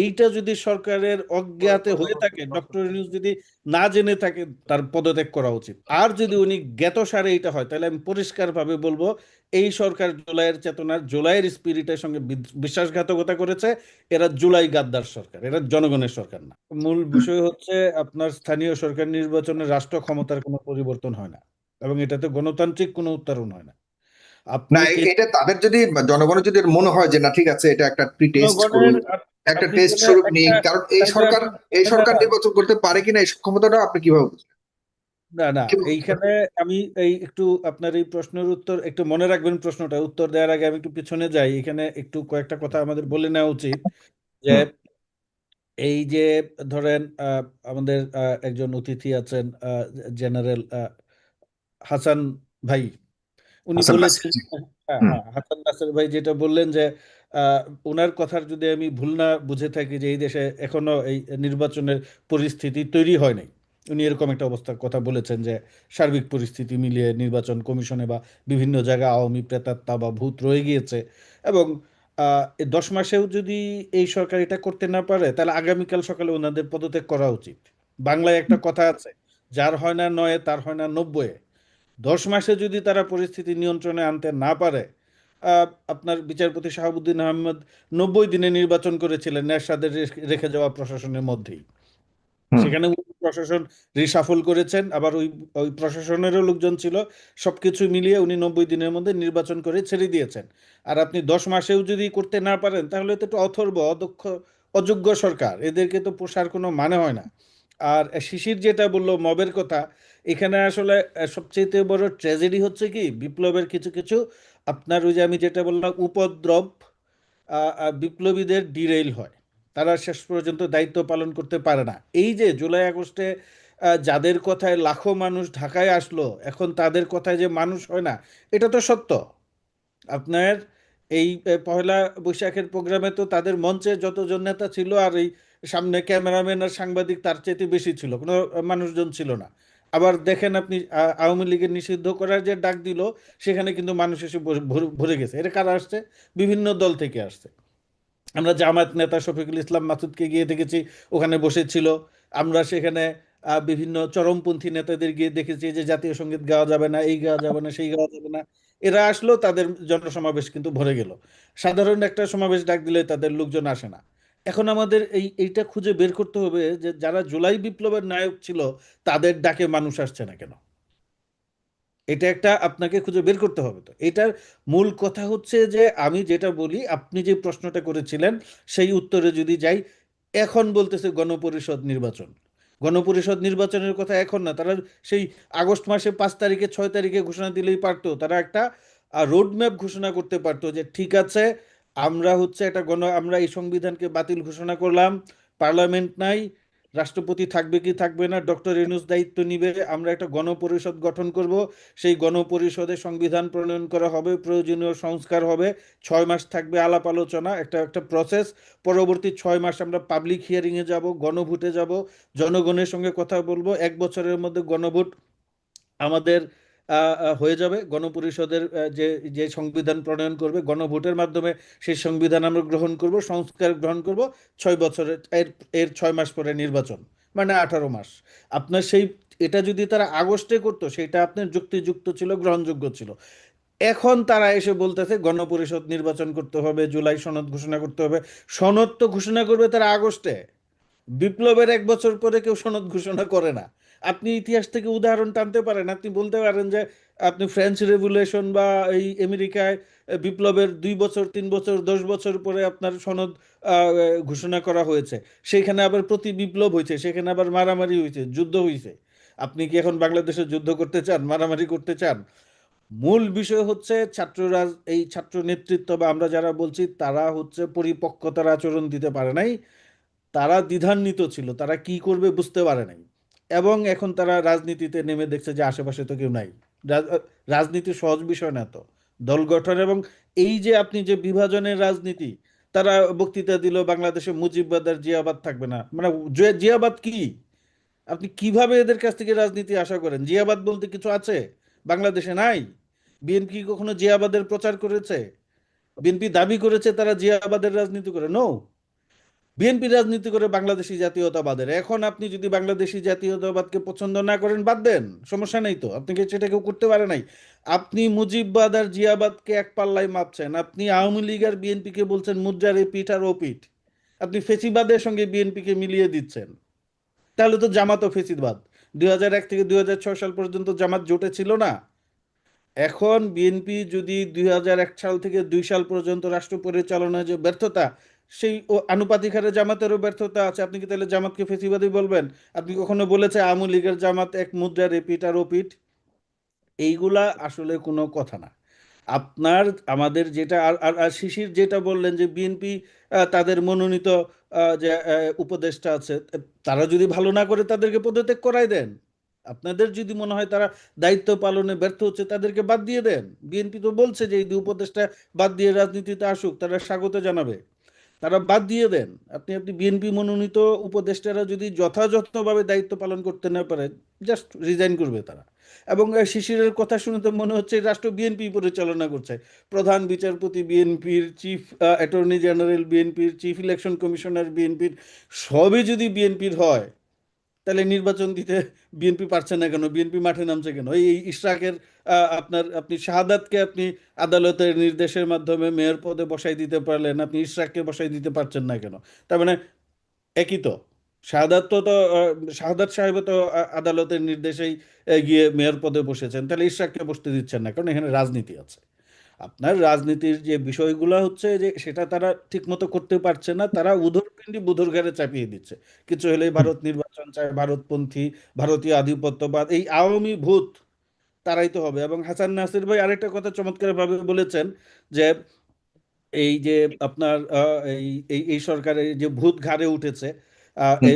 এইটা যদি সরকারের অজ্ঞাতে হয়ে থাকে, ডক্টর ইউনূস যদি না জেনে থাকে, তার পদত্যাগ করা উচিত। আর যদি উনি জ্ঞাতসারে এটা হয়, তাহলে আমি পরিষ্কারভাবে বলব, এই সরকার জুলাইয়ের চেতনার জুলাইয়ের স্পিরিটের সঙ্গে বিশ্বাসঘাতকতা করেছে, এরা জুলাই গাদ্দার সরকার, এরা জনগণের সরকার না। মূল বিষয় হচ্ছে, আপনার স্থানীয় সরকার নির্বাচনে রাষ্ট্র ক্ষমতার কোনো পরিবর্তন হয় না, এবং এটাতে গণতান্ত্রিক কোনো উত্তরণ হয় না। না এটা তাদের যদি জনগণের যদি মনে হয় যে না ঠিক আছে এটা একটা প্রি টেস্ট করুন একটা টেস্ট স্বরূপ নিক কারণ এই সরকার এই সরকার নির্বাচন করতে পারে কিনা এই ক্ষমতাটা আপনি কীভাবে বুঝবেন? না না এইখানে আমি এই একটু আপনার এই প্রশ্নের উত্তর একটু মনে রাখবেন প্রশ্নটা উত্তর দেওয়ার আগে আমি একটু পিছনে যাই এখানে একটু কয়েকটা কথা আমাদের বলে নেওয়া উচিত যে এই যে ধরেন আহ, আমাদের আহ, একজন অতিথি আছেন জেনারেল হাসান ভাই উনি বলেছেন। হ্যাঁ। হ্যাঁ হাসান নাসের ভাই যেটা বললেন যে ওনার কথার যদি আমি ভুল না বুঝে থাকি যে এই দেশে এখনও এই নির্বাচনের পরিস্থিতি তৈরি হয় নাই উনি এরকম একটা অবস্থার কথা বলেছেন যে সার্বিক পরিস্থিতি মিলিয়ে নির্বাচন কমিশনে বা বিভিন্ন জায়গায় আওয়ামী প্রেতাত্মা বা ভূত রয়ে গিয়েছে এবং আহ, দশ মাসেও যদি এই সরকার এটা করতে না পারে তাহলে আগামীকাল সকালে ওনাদের পদত্যাগ করা উচিত বাংলায় একটা কথা আছে যার হয় না নয়ে তার হয় না নব্বইয়ে দশ মাসে যদি তারা পরিস্থিতি নিয়ন্ত্রণে আনতে না পারে আপনার বিচারপতি শাহাবুদ্দিন আহমেদ নব্বই দিনে নির্বাচন করেছিলেন এরশাদের রেখে- যাওয়া প্রশাসনের মধ্যেই। সেখানে প্রশাসন রিসাফল করেছেন আবার ওই ওই প্রশাসনেরও লোকজন ছিল সবকিছু মিলিয়ে উনি নব্বই দিনের মধ্যে নির্বাচন করে ছেড়ে দিয়েছেন। আর আপনি দশ মাসেও যদি করতে না পারেন তাহলে তো একটু অথর্ব অদক্ষ অযোগ্য সরকার এদেরকে তো পোষার কোনো মানে হয় না। আর শিশির যেটা বলল মবের কথা এখানে আসলে সবচেয়ে বড় ট্র্যাজেডি হচ্ছে কি, বিপ্লবের কিছু কিছু আপনার ওই যে আমি যেটা বললাম, উপদ্রব বিপ্লবীদের ডিরেইল হয়। তারা শেষ পর্যন্ত দায়িত্ব পালন করতে পারে না। এই যে জুলাই আগস্টে যাদের কথায় লাখো মানুষ ঢাকায় আসলো, এখন তাদের কথায় যে মানুষ হয় না, এটা তো সত্য। আপনার এই পহেলা বৈশাখের প্রোগ্রামে তো তাদের মঞ্চে যতজন নেতা ছিল আর এই সামনে ক্যামেরাম্যান আর সাংবাদিক তার চেয়ে বেশি ছিল, কোনো মানুষজন ছিল না। আবার দেখেন আপনি আওয়ামী লীগের নিষিদ্ধ করার যে ডাক দিল, সেখানে কিন্তু মানুষ এসে ভরে- গেছে। এটা কারা আসছে? বিভিন্ন দল থেকে আসছে। আমরা জামায়াত নেতা শফিকুল ইসলাম মাসুদকে গিয়ে দেখেছি, ওখানে বসেছিল। আমরা সেখানে বিভিন্ন চরমপন্থী নেতাদের গিয়ে দেখেছি যে জাতীয় সংগীত গাওয়া যাবে না, এই গাওয়া যাবে না, সেই গাওয়া যাবে না। এরা আসলো, তাদের জনসমাবেশ কিন্তু ভরে গেল। সাধারণ একটা সমাবেশ ডাক দিলে তাদের লোকজন আসে না। এখন আমাদের এই, এইটা খুঁজে বের করতে হবে যে যারা জুলাই বিপ্লবের নায়ক ছিল, তাদের ডাকে মানুষ আসছে না কেন? এটা একটা আপনাকে খুঁজে বের করতে হবে তো। এটার মূল কথা হচ্ছে যে আমি যেটা বলি, আপনি যে প্রশ্নটা করেছিলেন, সেই উত্তরে যদি যাই, এখন বলতেছে গণপরিষদ নির্বাচন। গণপরিষদ নির্বাচনের কথা এখন না, তারা সেই আগস্ট মাসে পাঁচ তারিখে ছয় তারিখে ঘোষণা দিলেই পারতো। তারা একটা রোড ম্যাপ ঘোষণা করতে পারতো যে ঠিক আছে আমরা হচ্ছে একটা গণ, আমরা এই সংবিধানকে বাতিল ঘোষণা করলাম, পার্লামেন্ট নাই, রাষ্ট্রপতি থাকবে কি থাকবে না, ডক্টর ইউনূস দায়িত্ব নিবে, আমরা একটা গণপরিষদ গঠন করব, সেই গণপরিষদে সংবিধান প্রণয়ন করা হবে, প্রয়োজনীয় সংস্কার হবে, ছয় মাস থাকবে আলাপ আলোচনা, একটা একটা প্রসেস পরবর্তী ছয় মাস আমরা পাবলিক হিয়ারিংয়ে যাব, গণভোটে যাব, জনগণের সঙ্গে কথা বলব, এক বছরের মধ্যে গণভোট আমাদের হয়ে যাবে। গণপরিষদের যে যে সংবিধান প্রণয়ন করবে, গণভোটের মাধ্যমে সেই সংবিধান আমরা গ্রহণ করব, সংস্কার গ্রহণ করব ছয় বছরের, এর এর ছয় মাস পরে নির্বাচন মানে আঠারো মাস। আপনার সেই, এটা যদি তারা আগস্টে করতো, সেটা আপনার যুক্তিযুক্ত ছিল, গ্রহণযোগ্য ছিল। এখন তারা এসে বলতেছে, গণপরিষদ নির্বাচন করতে হবে, জুলাই সনদ ঘোষণা করতে হবে। সনদ তো ঘোষণা করবে তারা আগস্টে। বিপ্লবের এক বছর পরে কেউ সনদ ঘোষণা করে না। আপনি ইতিহাস থেকে উদাহরণ টানতে পারেন। আপনি বলতে পারেন যে, আপনি ফ্রেঞ্চ রেভুলেশন বা এই আমেরিকায় বিপ্লবের দুই বছর, তিন বছর, দশ বছর পরে আপনার সনদ ঘোষণা করা হয়েছে। সেখানে আবার প্রতি বিপ্লব হয়েছে সেখানে আবার মারামারি হয়েছে যুদ্ধ হয়েছে আপনি কি এখন বাংলাদেশে যুদ্ধ করতে চান, মারামারি করতে চান? মূল বিষয় হচ্ছে ছাত্ররা, এই ছাত্র নেতৃত্ব বা আমরা যারা বলছি, তারা হচ্ছে পরিপক্কতার আচরণ দিতে পারে নাই। তারা দ্বিধান্বিত ছিল, তারা কি করবে বুঝতে পারে নাই। এবং এখন তারা রাজনীতিতে নেমে দেখছে যে আশেপাশে তো কেউ নাই। রাজ- রাজনীতি সহজ বিষয় না তো। দল গঠন এবং এই যে আপনি যে বিভাজনের রাজনীতি, তারা বক্তৃতা দিল, বাংলাদেশে মুজিববাদ আর জিয়াবাদ থাকবে না। মানে জিয়াবাদ কি? আপনি কীভাবে এদের কাছ থেকে রাজনীতি আশা করেন? জিয়াবাদ বলতে কিছু আছে? বাংলাদেশে নাই? বিএনপি কখনো জিয়াবাদের প্রচার করেছে? বিএনপি দাবি করেছে তারা জিয়াবাদের রাজনীতি করে? নো বিএনপি রাজনীতি করে বাংলাদেশি জাতীয়তাবাদের। এখন আপনি যদি বাংলাদেশি জাতীয়তাবাদকে পছন্দ না করেন, বাদ দেন। সমস্যা নেই তো। আপনি কি সেটা কেউ করতে পারে নাই? আপনি মুজিববাদ আর জিয়াবাদকে এক পাল্লায় মাপছেন। আপনি আওয়ামী লীগ আর বিএনপিকে বলছেন মুদ্রার এ পিঠ আর ও পিঠ। আপনি ফেসিবাদের সঙ্গে বিএনপিকে মিলিয়ে দিচ্ছেন। তাহলে তো জামাতও ফেসিবাদ। দুই হাজার এক থেকে দুই হাজার ছয় সাল পর্যন্ত জামাত জোটে ছিল না। এখন বিএনপি যদি দুই হাজার এক সাল থেকে দুই সাল পর্যন্ত রাষ্ট্র পরিচালনায় যে ব্যর্থতা সেই আনুপাতিক হারে জামাতেরও ব্যর্থতা আছে। আপনি কি তাহলে জামাতকে ফেসিবাদী বলবেন? আপনি কখনো বলেছে আওয়ামী লীগের জামাত এক মুদ্রা রেপিট আর ওপিট? এইগুলা আসলে কোনো কথা না। আপনার, আমাদের যেটা আর আর শিশির যেটা বললেন যে বিএনপি তাদের মনোনীত যে উপদেষ্টা আছে তারা যদি ভালো না করে তাদেরকে পদত্যাগ করাই দেন। আপনাদের যদি মনে হয় তারা দায়িত্ব পালনে ব্যর্থ হচ্ছে তাদেরকে বাদ দিয়ে দেন। বিএনপি তো বলছে যে এই উপদেষ্টা বাদ দিয়ে রাজনীতিতে আসুক, তারা স্বাগত জানাবে। তারা বাদ দিয়ে দেন। আপনি আপনি বিএনপি মনোনীত উপদেষ্টারা যদি যথাযথভাবে দায়িত্ব পালন করতে না পারে জাস্ট রিজাইন করবে তারা। এবং শিশিরের কথা শুনে তো মনে হচ্ছে রাষ্ট্র বিএনপি পরিচালনা করছে। প্রধান বিচারপতি বিএনপির চিফ অ্যাটর্নি জেনারেল বিএনপির চিফ ইলেকশন কমিশনার বিএনপির সবই যদি বিএনপির হয়, তাহলে নির্বাচন দিতে বিএনপি পারছে না কেন? বিএনপি মাঠে নামছে কেন? এই ইশরাকের আপনার, আপনি শাহাদাতকে আপনি আদালতের নির্দেশের মাধ্যমে মেয়র পদে বসাই দিতে পারলেন, আপনি ইশরাককে বসাই দিতে পারছেন না কেন? তার মানে একই তো। শাহাদাত তো তো শাহাদাত সাহেব তো আদালতের নির্দেশেই গিয়ে মেয়র পদে বসেছেন, তাহলে ইশরাককে বসতে দিচ্ছেন না, কারণ এখানে রাজনীতি আছে। আপনার রাজনীতির যে বিষয়গুলো হচ্ছে যে, সেটা তারা ঠিকমতো করতে পারছে না, তারা উদরপিণ্ডি বুধুর ঘাড়ে চাপিয়ে দিচ্ছে। কিছু হলেই ভারত নির্বাচন চায়, ভারতপন্থী, ভারতীয় আধিপত্যবাদ, এই আওয়ামী ভূত তারাই তো হবে। এবং হাসান নাসির ভাই আরেকটা কথা চমৎকারভাবে বলেছেন যে এই যে আপনার এই এই সরকারের যে ভূত ঘাড়ে উঠেছে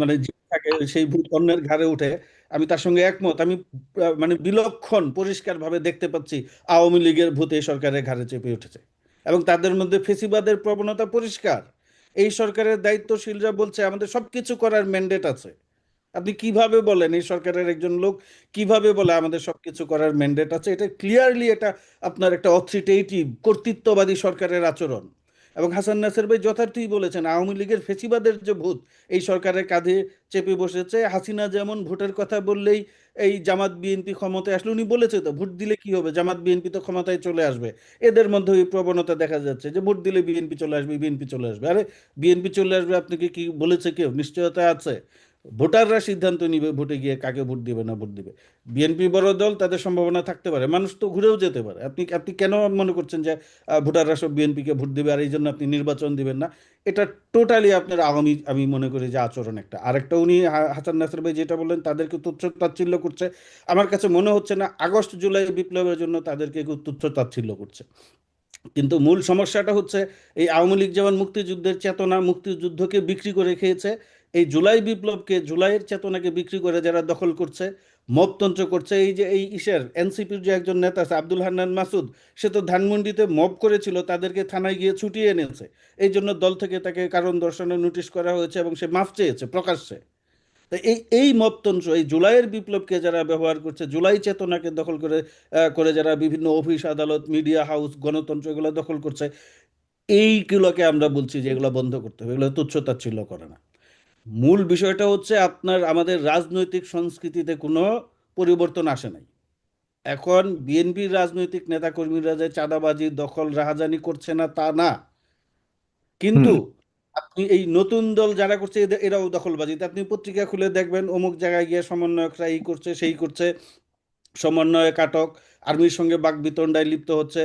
মানে সেই ভূত অন্যের ঘাড়ে উঠে আমি তার সঙ্গে একমত। আমি মানে বিলক্ষণ পরিষ্কারভাবে দেখতে পাচ্ছি আওয়ামী লীগের ভূত এই সরকারের ঘাড়ে চেপে উঠেছে। এবং তাদের মধ্যে ফেসিবাদের প্রবণতা পরিষ্কার। এই সরকারের দায়িত্বশীলরা বলছে আমাদের সবকিছু করার ম্যান্ডেট আছে। আপনি কীভাবে বলেন, এই সরকারের একজন লোক কীভাবে বলে আমাদের সবকিছু করার ম্যান্ডেট আছে? এটা ক্লিয়ারলি এটা আপনার একটা অথরিটেটিভ কর্তৃত্ববাদী সরকারের আচরণ। এবং হাসান নাসের ভাই যথার্থই বলেছেন, আওয়ামী লীগের ফেসিবাদের যে ভূত, এই সরকারের কাঁধে চেপে বসেছে। হাসিনা যেমন ভোটের কথা বললেই এই জামাত বিএনপি ক্ষমতায় আসলে, উনি বলেছে তো, ভোট দিলে কি হবে? জামাত বিএনপি তো ক্ষমতায় চলে আসবে। এদের মধ্যে ওই প্রবণতা দেখা যাচ্ছে যে, ভোট দিলে বিএনপি চলে আসবে, বিএনপি চলে আসবে। আরে, বিএনপি চলে আসবে আপনাকে কি বলেছে কেউ? নিশ্চয়তা আছে। ভোটাররা সিদ্ধান্ত নিবে, ভোটে গিয়ে কাকে ভোট দিবে, না ভোট দিবে। বিএনপি বড় দল, তাদের সম্ভাবনা থাকতে পারে। মানুষ তো ঘুরেও যেতে পারে। আপনি আপনি কেন মনে করছেন যে ভোটাররা সব বিএনপিকে ভোট দিবে আর এই জন্য আপনি নির্বাচন দিবেন না? এটা টোটালি আপনার আওয়ামী, আমি মনে করি যে আচরণ একটা। আরেকটা উনি হাসান নাসির ভাই যেটা বললেন, তাদেরকে তুচ্ছ তাচ্ছিল্য করছে। আমার কাছে মনে হচ্ছে না, আগস্ট, জুলাই বিপ্লবের জন্য তাদেরকে তুচ্ছ তাচ্ছিল্য করছে। কিন্তু মূল সমস্যাটা হচ্ছে এই আওয়ামী লীগ যেমন মুক্তিযুদ্ধের চেতনা, মুক্তিযুদ্ধকে বিক্রি করে খেয়েছে, এই জুলাই বিপ্লবকে, জুলাইয়ের চেতনাকে বিক্রি করে যারা দখল করছে মবতন্ত্র করছে, এই যে এই ইসের, এনসিপির যে একজন নেতা আছে আব্দুল হান্নান মাসুদ, সে তো ধানমন্ডিতে মব করেছিল, তাদেরকে থানায় গিয়ে ছুটিয়ে এনেছে। এই জন্য দল থেকে তাকে কারণ দর্শানোর নোটিশ করা হয়েছে এবং সে মাফ চেয়েছে, প্রকাশ্যে। তো এই এই মবতন্ত্র এই জুলাইয়ের বিপ্লবকে যারা ব্যবহার করছে, জুলাই চেতনাকে দখল করে করে যারা বিভিন্ন অফিস, আদালত, মিডিয়া হাউস, গণতন্ত্র এগুলো দখল করছে, এইগুলোকে আমরা বলছি যে এগুলো বন্ধ করতে হবে, এগুলো তুচ্ছ তাচ্ছিল্য করে না। মূল বিষয়টা হচ্ছে আপনার, আমাদের রাজনৈতিক সংস্কৃতিতে কোনো পরিবর্তন আসে নাই। এখন বিএনপির রাজনৈতিক নেতাকর্মীরা যে চাঁদাবাজি, দখল, রাহাজানি করছে না, তা না। কিন্তু আপনি এই নতুন দল যারা করছে এরাও দখলবাজি। তা আপনি পত্রিকা খুলে দেখবেন, অমুক জায়গায় গিয়ে সমন্বয়করা এই করছে, সেই করছে। সমন্বয়ক আটক, আর্মির সঙ্গে বাকবিতণ্ডায় লিপ্ত হচ্ছে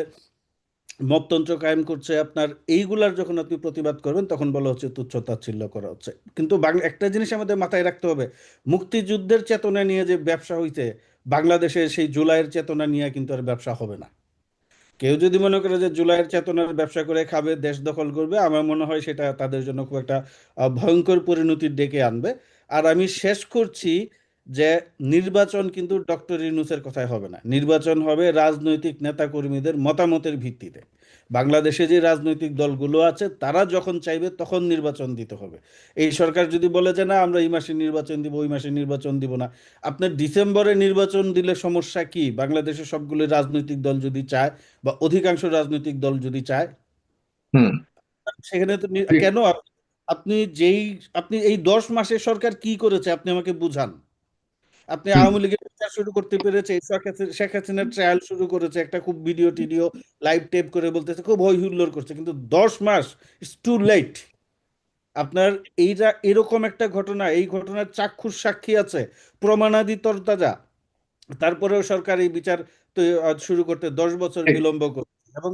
মবতন্ত্র কায়েম করছে। আপনার এইগুলার যখন আপনি প্রতিবাদ করবেন, তখন বলা হচ্ছে তুচ্ছ তাচ্ছিল্য করা হচ্ছে। কিন্তু বাংলা একটা জিনিস আমাদের মাথায় রাখতে হবে, মুক্তিযুদ্ধের চেতনা নিয়ে যে ব্যবসা হইতে বাংলাদেশের সেই জুলাইয়ের চেতনা নিয়ে কিন্তু আর ব্যবসা হবে না। কেউ যদি মনে করে যে জুলাইয়ের চেতনার ব্যবসা করে খাবে, দেশ দখল করবে, আমার মনে হয় সেটা তাদের জন্য খুব একটা ভয়ঙ্কর পরিণতির ডেকে আনবে। আর আমি শেষ করছি যে নির্বাচন কিন্তু ডক্টর ইউনূসের কথায় হবে না। নির্বাচন হবে রাজনৈতিক নেতাকর্মীদের মতামতের ভিত্তিতে। বাংলাদেশে যে রাজনৈতিক দলগুলো আছে তারা যখন চাইবে তখন নির্বাচন দিতে হবে। এই সরকার যদি বলে যে না আমরা এই মাসে নির্বাচন দিব ওই মাসে নির্বাচন দিব না। আপনার ডিসেম্বরে নির্বাচন দিলে সমস্যা কি? বাংলাদেশের সবগুলো রাজনৈতিক দল যদি চায় বা অধিকাংশ রাজনৈতিক দল যদি চায় হুম। সেখানে তো কেন? আপনি যেই আপনি এই দশ মাসে সরকার কি করেছে আপনি আমাকে বুঝান। আপনি আওয়ামী লীগের বিচার শুরু করতে পেরেছে, শেখ হাসিনা- হাসিনার ট্রায়াল শুরু করেছে, একটা খুব ভিডিও টিডিও লাইভ টেপ করে বলতেছে, খুব হই হুল্লোড় করছে, কিন্তু দশ মাস ইটস টু লেট আপনার এইটা, এরকম একটা ঘটনা, এই ঘটনার চাক্ষুষ সাক্ষী আছে প্রমাণাদি তরতাজা তারপরেও সরকার এই বিচার শুরু করতে দশ বছর বিলম্ব করছে। এবং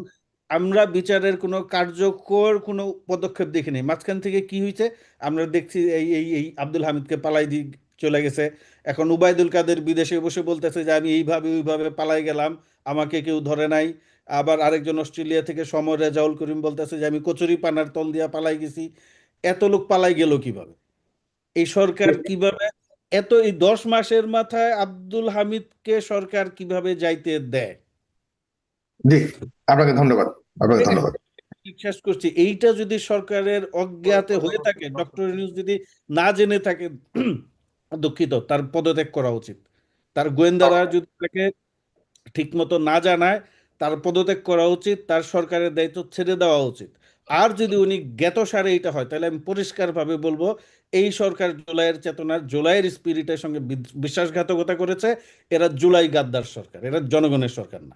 আমরা বিচারের কোনো কার্যকর কোনো পদক্ষেপ দেখিনি। মাঝখান থেকে কি হয়েছে, আমরা দেখছি এই এই আব্দুল হামিদকে পালাই দিয়ে চলে গেছে। এখন উবায়দুল কাদের বিদেশে বসে বলতেছে যে আমি এইভাবে ওইভাবে পালাই গেলাম আমাকে কেউ ধরে নাই। আবার আরেকজন অস্ট্রেলিয়া থেকে সমর রেজাউল করিম বলতেছে যে আমি কচুরি পানার তল দিয়া পালাই গেছি। এত লোক পালাই গেল কীভাবে? এই সরকার কীভাবে এত এই দশ মাসের মাথায় আব্দুল হামিদকে সরকার কীভাবে যাইতে দেয়? জি আপনাকে ধন্যবাদ আপনাকে ধন্যবাদ। বিশ্বাস করছি এইটা যদি সরকারের অজ্ঞাতে হয়ে থাকে ডক্টর নিউজ যদি না জেনে থাকে দুঃখিত তার পদত্যাগ করা উচিত। তার গোয়েন্দারা যদি তাকে ঠিক মতো না জানায় তার পদত্যাগ করা উচিত তার সরকারের দায়িত্ব ছেড়ে দেওয়া উচিত। আর যদি উনি জ্ঞাতসারে এইটা হয় তাহলে আমি পরিষ্কারভাবে বলব এই সরকার জুলাইয়ের চেতনার জুলাইয়ের স্পিরিটের সঙ্গে বিশ্বাসঘাতকতা করেছে এরা জুলাই গাদ্দার সরকার এরা জনগণের সরকার না।